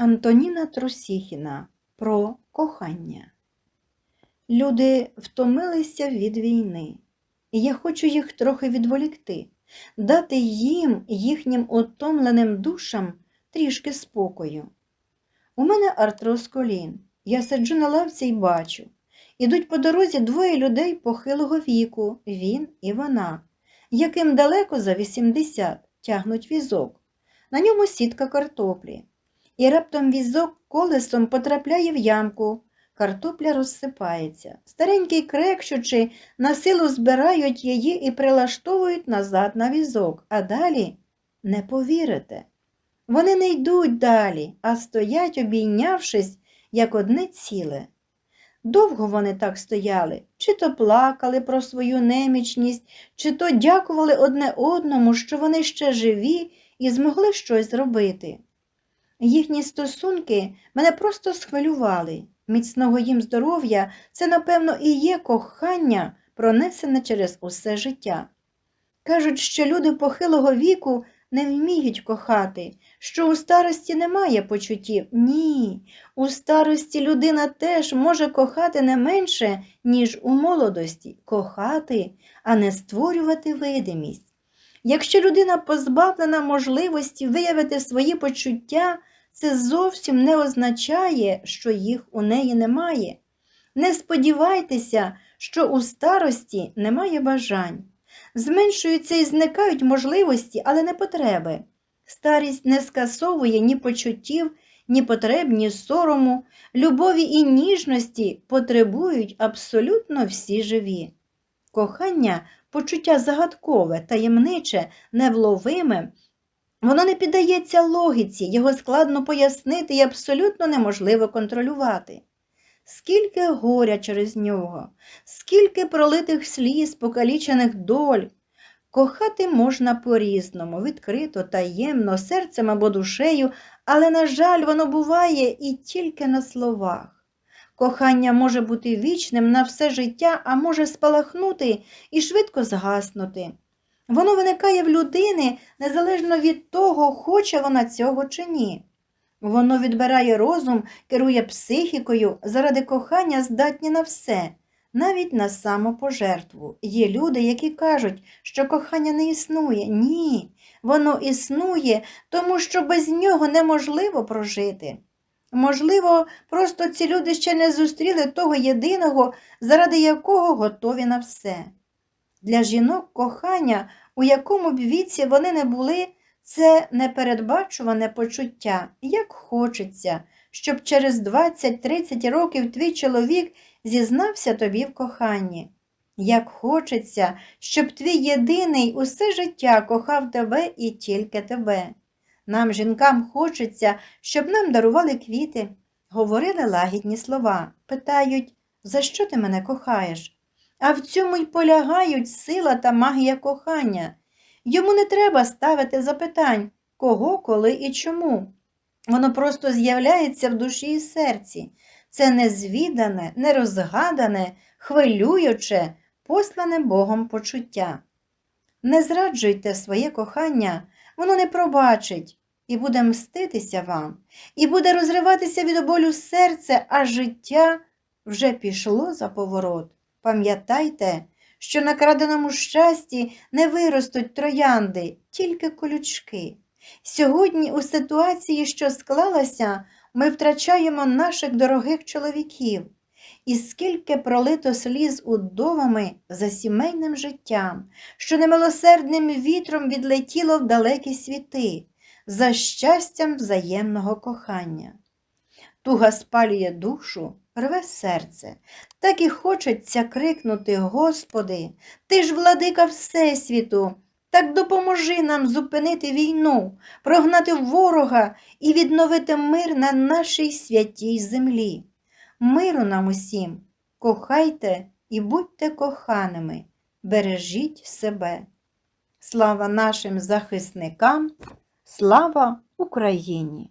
Антоніна Трусіхіна про кохання. Люди втомилися від війни, і я хочу їх трохи відволікти, дати їм, їхнім утомленим душам трішки спокою. У мене артроз колін. Я сиджу на лавці і бачу. Ідуть по дорозі двоє людей похилого віку, він і вона, яким далеко за 80 тягнуть візок. На ньому сітка картоплі. І раптом візок колесом потрапляє в ямку. Картопля розсипається. Старенький крекчучи, на силу збирають її і прилаштовують назад на візок. А далі не повірите. Вони не йдуть далі, а стоять, обійнявшись, як одне ціле. Довго вони так стояли, чи то плакали про свою немічність, чи то дякували одне одному, що вони ще живі і змогли щось зробити. Їхні стосунки мене просто схвилювали. Міцного їм здоров'я це, напевно, і є кохання, пронесене через усе життя. Кажуть, що люди похилого віку не вміють кохати, що у старості немає почуттів. Ні, у старості людина теж може кохати не менше, ніж у молодості, кохати, а не створювати видимість. Якщо людина позбавлена можливості виявити свої почуття, це зовсім не означає, що їх у неї немає. Не сподівайтеся, що у старості немає бажань. Зменшуються і зникають можливості, але не потреби. Старість не скасовує ні почуттів, ні потреб, ні сорому, любові і ніжності потребують абсолютно всі живі. Кохання почуття загадкове, таємниче, невловиме, воно не піддається логіці, його складно пояснити і абсолютно неможливо контролювати. Скільки горя через нього, скільки пролитих сліз, покалічених доль. Кохати можна по-різному, відкрито, таємно, серцем або душею, але, на жаль, воно буває і тільки на словах. Кохання може бути вічним на все життя, а може спалахнути і швидко згаснути. Воно виникає в людини незалежно від того, хоче вона цього чи ні. Воно відбирає розум, керує психікою, заради кохання здатні на все, навіть на самопожертву. Є люди, які кажуть, що кохання не існує. Ні, воно існує, тому що без нього неможливо прожити. Можливо, просто ці люди ще не зустріли того єдиного, заради якого готові на все. Для жінок кохання, у якому б віці вони не були, це непередбачуване почуття, як хочеться, щоб через 20-30 років твій чоловік зізнався тобі в коханні. Як хочеться, щоб твій єдиний усе життя кохав тебе і тільки тебе. Нам, жінкам, хочеться, щоб нам дарували квіти, говорили лагідні слова, питають, за що ти мене кохаєш? А в цьому й полягають сила та магія кохання. Йому не треба ставити запитань, кого, коли і чому. Воно просто з'являється в душі і серці. Це незвідане, нерозгадане, хвилююче, послане Богом почуття. Не зраджуйте своє кохання, воно не пробачить і буде мститися вам, і буде розриватися від болю серце, а життя вже пішло за поворот. Пам'ятайте, що на краденому щасті не виростуть троянди, тільки колючки. Сьогодні у ситуації, що склалася, ми втрачаємо наших дорогих чоловіків, і скільки пролито сліз удовами за сімейним життям, що немилосердним вітром відлетіло в далекі світи, за щастям взаємного кохання. Туга спалює душу, рве серце, так і хочеться крикнути Господи, Ти ж владика Всесвіту, так допоможи нам зупинити війну, прогнати ворога і відновити мир на нашій святій землі. Миру нам усім, кохайте і будьте коханими, бережіть себе. Слава нашим захисникам, слава Україні!